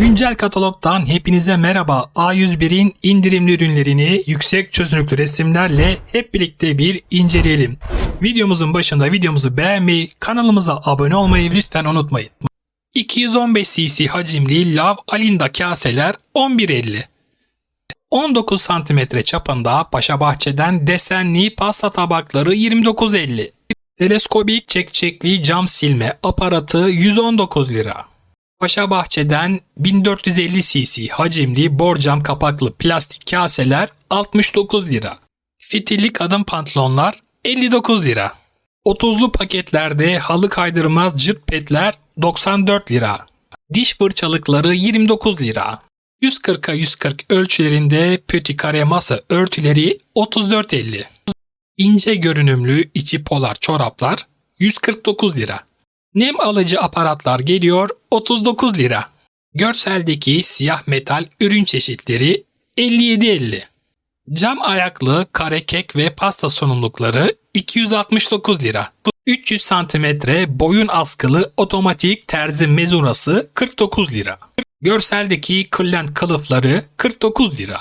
Güncel katalogdan hepinize merhaba. A101'in indirimli ürünlerini yüksek çözünürlüklü resimlerle hep birlikte bir inceleyelim. Videomuzun başında videomuzu beğenmeyi, kanalımıza abone olmayı lütfen unutmayın. 215 cc hacimli Lav Alinda kaseler 11.50. 19 cm çapında Paşabahçe'den desenli pasta tabakları 29.50. Teleskobik çekçekli cam silme aparatı 119 lira. Paşabahçe'den 1450 cc hacimli borcam kapaklı plastik kaseler 69 lira. Fitillik adım pantolonlar 59 lira. 30'lu paketlerde halı kaydırmaz cırt petler 94 lira. Diş fırçalıkları 29 lira. 140'a 140 ölçülerinde pöti kare masa örtüleri 34.50. İnce görünümlü içi polar çoraplar 149 lira. Nem alıcı aparatlar geliyor 39 lira. Görseldeki siyah metal ürün çeşitleri 57.50. Cam ayaklı kare kek ve pasta sunumlukları 269 lira. 300 cm boyun askılı otomatik terzi mezurası 49 lira. Görseldeki kırlent kılıfları 49 lira.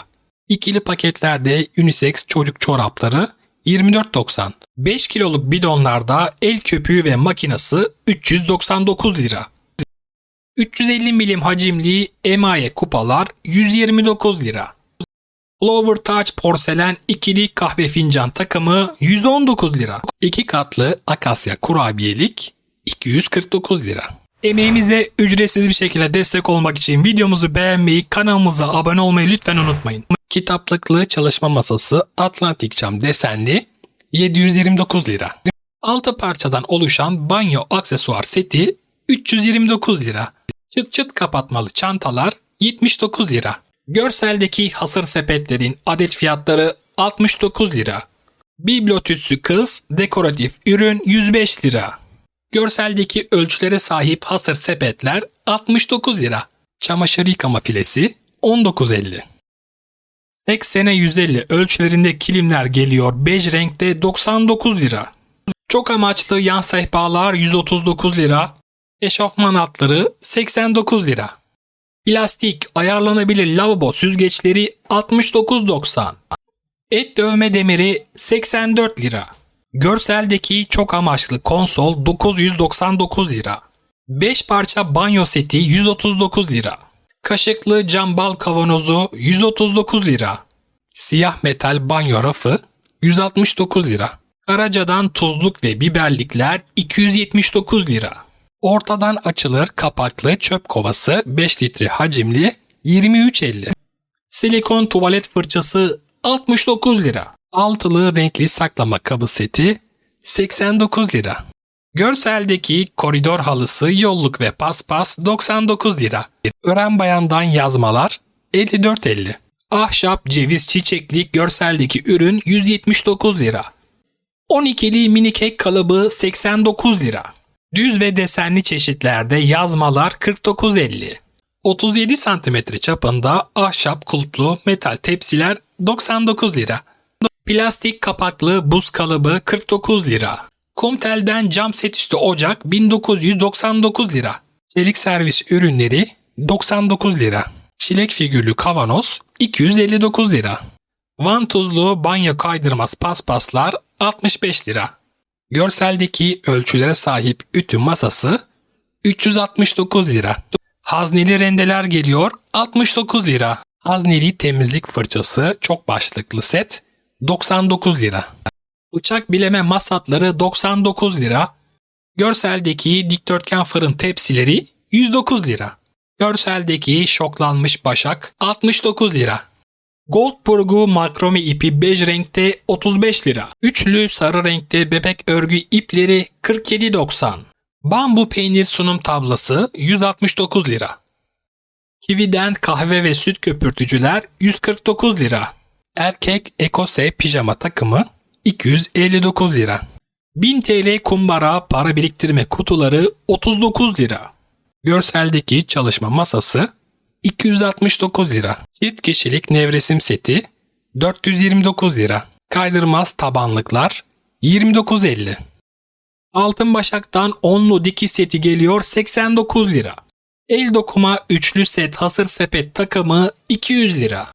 İkili paketlerde unisex çocuk çorapları 24.90. 5 kiloluk bidonlarda el köpüğü ve makinası 399 lira. 350 milim hacimli emaye kupalar 129 lira. Flower Touch porselen ikili kahve fincan takımı 119 lira. 2 katlı akasya kurabiyelik 249 lira. Emeğimize ücretsiz bir şekilde destek olmak için videomuzu beğenmeyi, kanalımıza abone olmayı lütfen unutmayın. Kitaplıklı çalışma masası Atlantik cam desenli 729 lira. 6 parçadan oluşan banyo aksesuar seti 329 lira. Çıt çıt kapatmalı çantalar 79 lira. Görseldeki hasır sepetlerin adet fiyatları 69 lira. Bibliotütsü kız dekoratif ürün 105 lira. Görseldeki ölçülere sahip hasır sepetler 69 lira. Çamaşır yıkama filesi 19.50. 80'e 150 ölçülerinde kilimler geliyor bej renkte 99 lira. Çok amaçlı yan sehpalar 139 lira. Eşofman altları 89 lira. Plastik ayarlanabilir lavabo süzgeçleri 69.90. Et dövme demiri 84 lira. Görseldeki çok amaçlı konsol 999 lira. 5 parça banyo seti 139 lira. Kaşıklı cam bal kavanozu 139 lira. Siyah metal banyo rafı 169 lira. Karaca'dan tuzluk ve biberlikler 279 lira. Ortadan açılır kapaklı çöp kovası 5 litre hacimli 23.50. Silikon tuvalet fırçası 69 lira. Altılı renkli saklama kabı seti 89 lira. Görseldeki koridor halısı yolluk ve paspas 99 lira. Ören bayandan yazmalar 54.50. Ahşap ceviz çiçeklik görseldeki ürün 179 lira. 12'li mini kek kalıbı 89 lira. Düz ve desenli çeşitlerde yazmalar 49.50. 37 cm çapında ahşap kulplu metal tepsiler 99 lira. Plastik kapaklı buz kalıbı 49 lira. Kumtel'den cam set üstü ocak 1999 lira. Çelik servis ürünleri 99 lira. Çilek figürlü kavanoz 259 lira. Vantuzlu banyo kaydırmaz paspaslar 65 lira. Görseldeki ölçülere sahip ütü masası 369 lira. Hazneli rendeler geliyor 69 lira. Hazneli temizlik fırçası çok başlıklı set 99 lira. Bıçak bileme masatları 99 lira. Görseldeki dikdörtgen fırın tepsileri 109 lira. Görseldeki şoklanmış başak 69 lira. Gold burgu makrome ipi bej renkte 35 lira. Üçlü sarı renkte bebek örgü ipleri 47.90. Bambu peynir sunum tablası 169 lira. Kiwi'den kahve ve süt köpürtücüler 149 lira. Erkek Ekose pijama takımı 259 lira. 1000 TL kumbara para biriktirme kutuları 39 lira. Görseldeki çalışma masası 269 lira. Çift kişilik nevresim seti 429 lira. Kaydırmaz tabanlıklar 29.50. Altın Başak'tan onlu dikiş seti geliyor 89 lira. El dokuma üçlü set hasır sepet takımı 200 lira.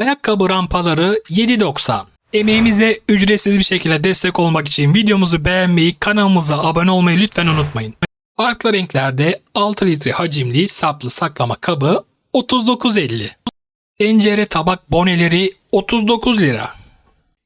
Ayakkabı rampaları 7.90. Emeğimize ücretsiz bir şekilde destek olmak için videomuzu beğenmeyi, kanalımıza abone olmayı lütfen unutmayın. Farklı renklerde 6 litre hacimli saplı saklama kabı 39.50. Tencere tabak boneleri 39 lira.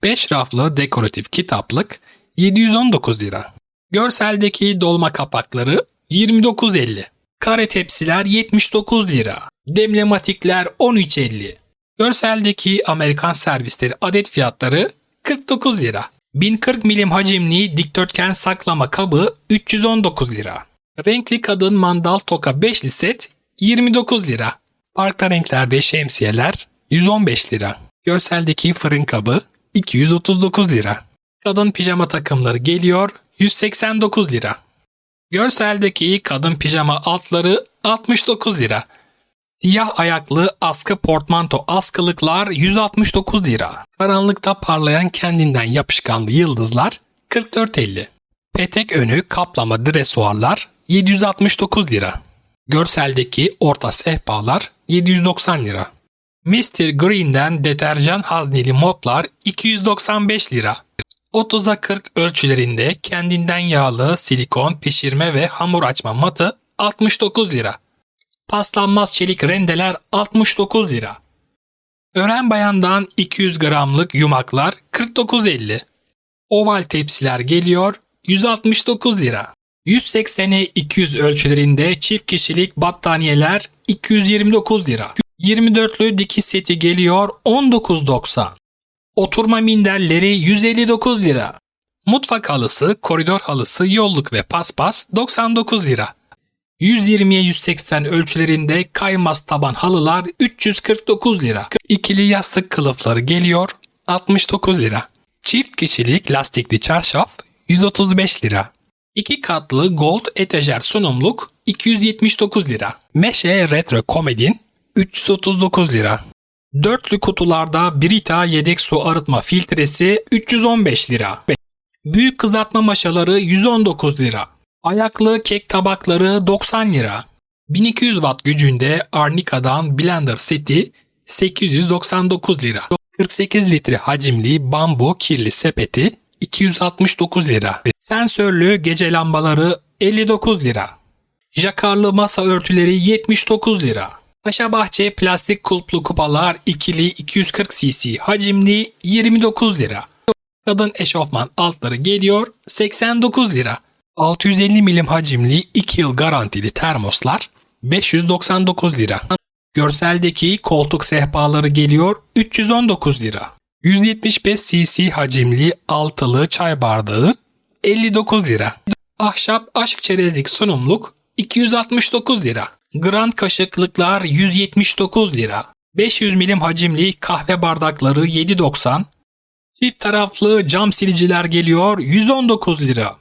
5 raflı dekoratif kitaplık 719 lira. Görseldeki dolma kapakları 29.50. Kare tepsiler 79 lira. Demlematikler 13.50. Görseldeki Amerikan servisleri adet fiyatları 49 lira. 1040 milim hacimli dikdörtgen saklama kabı 319 lira. Renkli kadın mandal toka 5'li set 29 lira. Farklı renklerde şemsiyeler 115 lira. Görseldeki fırın kabı 239 lira. Kadın pijama takımları geliyor 189 lira. Görseldeki kadın pijama altları 69 lira. Siyah ayaklı askı portmanto askılıklar 169 lira. Karanlıkta parlayan kendinden yapışkanlı yıldızlar 44.50. Petek önü kaplama dresuarlar 769 lira. Görseldeki orta sehpalar 790 lira. Mr. Green'den deterjan hazneli moplar 295 lira. 30'a 40 ölçülerinde kendinden yağlı silikon pişirme ve hamur açma matı 69 lira. Paslanmaz çelik rendeler 69 lira. Ören bayandan 200 gramlık yumaklar 49.50. Oval tepsiler geliyor 169 lira. 180'e 200 ölçülerinde çift kişilik battaniyeler 229 lira. 24'lü dikiş seti geliyor 19.90. Oturma minderleri 159 lira. Mutfak halısı, koridor halısı, yolluk ve paspas 99 lira. 120'ye 180 ölçülerinde kaymaz taban halılar 349 lira. İkili yastık kılıfları geliyor 69 lira. Çift kişilik lastikli çarşaf 135 lira. İki katlı gold etajer sunumluk 279 lira. Meşe retro komedin 339 lira. Dörtlü kutularda Brita yedek su arıtma filtresi 315 lira. Büyük kızartma maşaları 119 lira. Ayaklı kek tabakları 90 lira. 1200 watt gücünde Arnica'dan blender seti 899 lira. 48 litre hacimli bambu kirli sepeti 269 lira. Sensörlü gece lambaları 59 lira. Jakarlı masa örtüleri 79 lira. Paşa Bahçe plastik kulplu kupalar ikili 240 cc hacimli 29 lira. Kadın eşofman altları geliyor 89 lira. 650 milim hacimli 2 yıl garantili termoslar 599 lira. Görseldeki koltuk sehpaları geliyor 319 lira. 175 cc hacimli altılı çay bardağı 59 lira. Ahşap aşk çerezlik sunumluk 269 lira. Grand kaşıklıklar 179 lira. 500 milim hacimli kahve bardakları 7.90. Çift taraflı cam siliciler geliyor 119 lira.